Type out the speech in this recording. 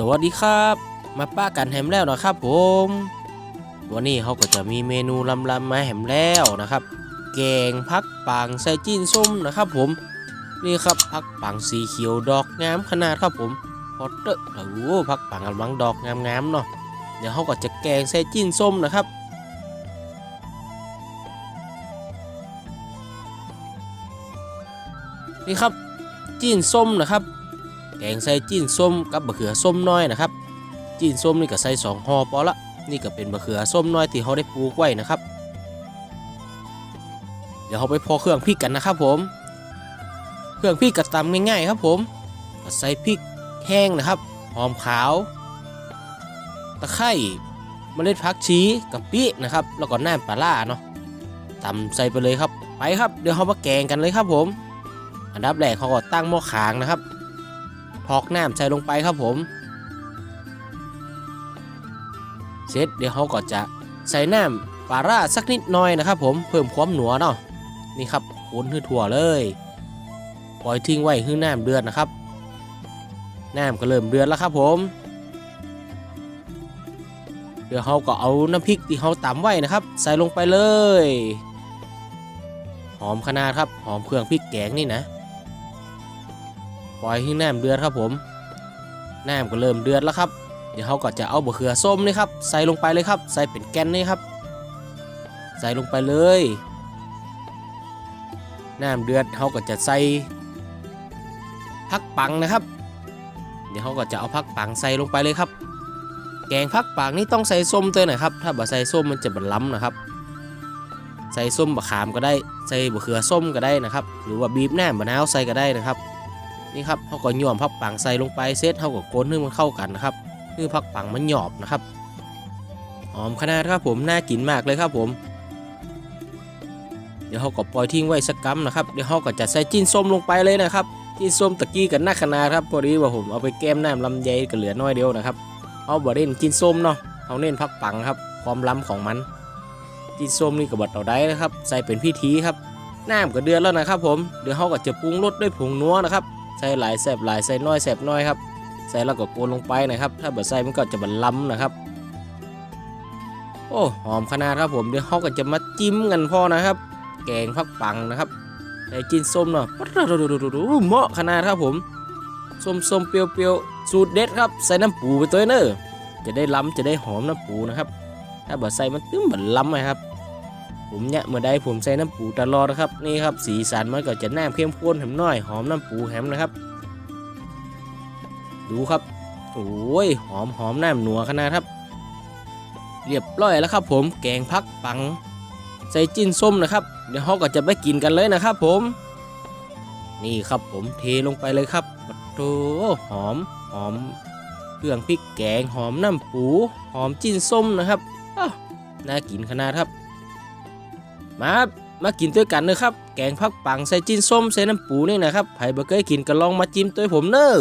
สวัสดีครับ มาป้ากันแฮมแล้วนะครับผม วันนี้เขาก็จะมีเมนูลำๆมาแฮมแล้วนะครับ แกงพักปังใส่จิ้นส้มนะครับผม นี่ครับพักปังสีเขียวดอกงามขนาดครับผมพอเตอร์โอ้โหพักปังกำลังดอกงามๆเนาะ เดี๋ยวเขาก็จะแกงใส่จิ้นส้มนะครับ นี่ครับจิ้นส้มนะครับ แกงใส่จิ้นส้มกับบะเขือส้มน้อยนะครับ จิ้นส้มนี่ก็ใส่สองห่อพอละ นี่ก็เป็นบะเขือส้มน้อยที่เขาได้ปลูกไว้นะครับ เดี๋ยวเขาไปพอเครื่องพริกกันนะครับผม เครื่องพริกก็ตำง่ายๆครับผมก็ใส่พริกแห้งนะครับหอมขาว ตะไคร้เมล็ดผักชีกะปินะครับ แล้วก็น้ำปลาล่าเนาะตำใส่ไปเลยครับ ไปครับ เดี๋ยวเขามาแกงกันเลยครับผม อันดับแรกเขาก็ตั้งหม้อขางนะครับ พอกน้ำใส่ลงไปครับผม เสร็จเดี๋ยวเขาก็จะใส่น้ำปลาร่าสักนิดหน่อยนะครับผมเพิ่มความหนัวเนาะนี่ครับคนให้ถั่วเลยปล่อยทิ้งไว้ให้น้ำเดือดนะครับน้ำก็เริ่มเดือดแล้วครับผม เดี๋ยวเขาก็เอาน้ำพริกที่เขาตำไว้นะครับ ใส่ลงไปเลย หอมขนาดครับหอมเครื่องพริกแกงนี่นะ ปล่อยให้แน้ำเดือดครับผมแน้ำก็เริ่มเดือดแล้วครับ เดี๋ยวเขาก็จะเอาบะเขือส้มนี่ครับใส่ลงไปเลยครับ ใส่เป็นแกนนี่ครับ ใส่ลงไปเลยน้ำเดือดเขาก็จะใส่พักปังนะครับ เดี๋ยวเขาก็จะเอาพักปังใส่ลงไปเลยครับ แกงพักปังนี่ต้องใส่ส้มตัวหน่อยครับ ถ้าบ่ใส่ส้มมันจะบันล้ำนะครับ ใส่ส้มบะขามก็ได้ ใส่บะเขือส้มก็ได้นะครับ หรือว่าบีบแหนมมะนาวใส่ก็ได้นะครับ นี่ครับเขาก็ย่อมพักปังใส่ลงไปเซตเขาก็โกนให้มันเข้ากันนะครับคือพักปังมันหยอบนะครับหอมขนาดครับผมน่ากินมากเลยครับผม เดี๋ยวเขาก็ปล่อยทิ้งไว้สักกัมนะครับเดี๋ยวเขาก็จะใส่จิ้นส้มลงไปเลยนะครับจิ้นส้มตะกี้กันหน้าขนาดครับพอดีว่าผมเอาไปแก้มน้ำลำไยก็เหลือน้อยเดียวนะครับเอาบ่เน้นจิ้นส้มเนาะเขาเน้นพักปังครับความล้ำของมันจิ้นส้มนี่ก็บดเอาได้นะครับ ใส่เป็นพิธีครับน้ำก็เดือดแล้วนะครับผมเดี๋ยวเขาก็จะปรุงรสด้วยผงนัวนะครับ ใส่หลายแสบหลายใส่น้อยแสบน้อยครับใส่แล้วก็โกนลงไปนะครับ ถ้าแบบใส่มันก็จะบันล้ำนะครับ โอ้หอมขนาดครับผมเดี๋ยวเขาก็จะมาจิ้มกันพอนะครับ แกงพักปังนะครับใส่จิ้นส้มเนาะเหมาะขนาดครับผมส้มส้มๆเปรี้ยวสูตรเด็ดครับใส่น้ำปูไปตัวเนอะจะได้ล้ำจะได้หอมน้ำปูนะครับ ถ้าแบบใส่มันตึ้มบันล้ำเลยครับ ผมเนี่ยเมื่อใดผมใส่น้ำปูตลอดนะครับนี่ครับสีสันมันก็จะแนมเข้มข้นแหมน้อยหอมน้ำปูแหมนะครับ ดูครับโอ้ยหอมหอมแน้ำหนัวขนาดครับ เรียบร้อยแล้วครับ ผมแกงพักปัง ใส่จิ้นส้มนะครับ เดี๋ยวเขาก็จะไปกินกันเลยนะครับ ผม นี่ครับผมเทลงไปเลยครับโอ้หอมหอมเครื่องพริกแกงหอมน้ำปู หอมจิ้นส้มนะครับน่ากินขนาดครับ มาครับมากินด้วยกันเลยครับ แกงผักปังใส่จิ้นส้มใส่น้ำปูนี่นะครับใครบ่เคยกินก็ลองมาจิ้มตัวผมเนอะ